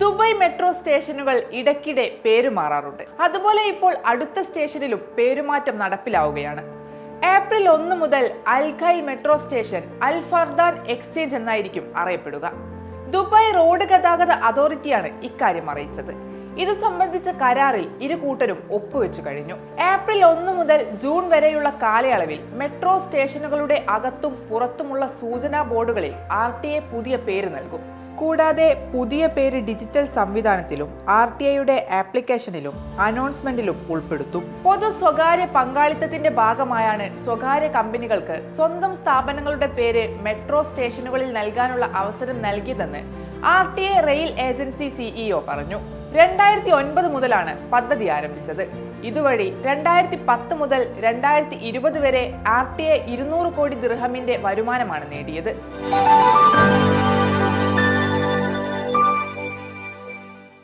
Dubai metro സ്റ്റേഷനുകൾ ഇടയ്ക്കിടെ പേരുമാറാറുണ്ട് അതുപോലെ ഇപ്പോൾ അടുത്ത സ്റ്റേഷനിലും പേരുമാറ്റം നടപ്പിലാവുകയാണ്. ഏപ്രിൽ ഒന്ന് മുതൽ Al Khail metro station Al Fardan exchange എന്നായിരിക്കും അറിയപ്പെടുക. ദുബായ് റോഡ് ഗതാഗത അതോറിറ്റിയാണ് ഇക്കാര്യം അറിയിച്ചത്. ഇത് സംബന്ധിച്ച കരാറിൽ ഇരു കൂട്ടരും ഒപ്പുവെച്ചു കഴിഞ്ഞു. ഏപ്രിൽ ഒന്ന് മുതൽ ജൂൺ വരെയുള്ള കാലയളവിൽ മെട്രോ സ്റ്റേഷനുകളുടെ അകത്തും പുറത്തുമുള്ള സൂചനാ ബോർഡുകളിൽ ആർ പുതിയ പേര് നൽകും. കൂടാതെ പുതിയ പേര് ഡിജിറ്റൽ സംവിധാനത്തിലും ആർ ടി ഐയുടെ ആപ്ലിക്കേഷനിലും അനൗൺസ്മെന്റിലും ഉൾപ്പെടുത്തും. പൊതു സ്വകാര്യ പങ്കാളിത്തത്തിന്റെ ഭാഗമായാണ് സ്വകാര്യ കമ്പനികൾക്ക് സ്വന്തം സ്ഥാപനങ്ങളുടെ പേര് മെട്രോ സ്റ്റേഷനുകളിൽ നൽകാനുള്ള അവസരം നൽകിയതെന്ന് R T I rail agency CEO പറഞ്ഞു. രണ്ടായിരത്തി ഒൻപത് മുതലാണ് പദ്ധതി ആരംഭിച്ചത്. ഇതുവഴി രണ്ടായിരത്തി പത്ത് മുതൽ രണ്ടായിരത്തി ഇരുപത് വരെ ആർ ടി ഐ ഇരുന്നൂറ് കോടി ദിർഹമിന്റെ വരുമാനമാണ് നേടിയത്.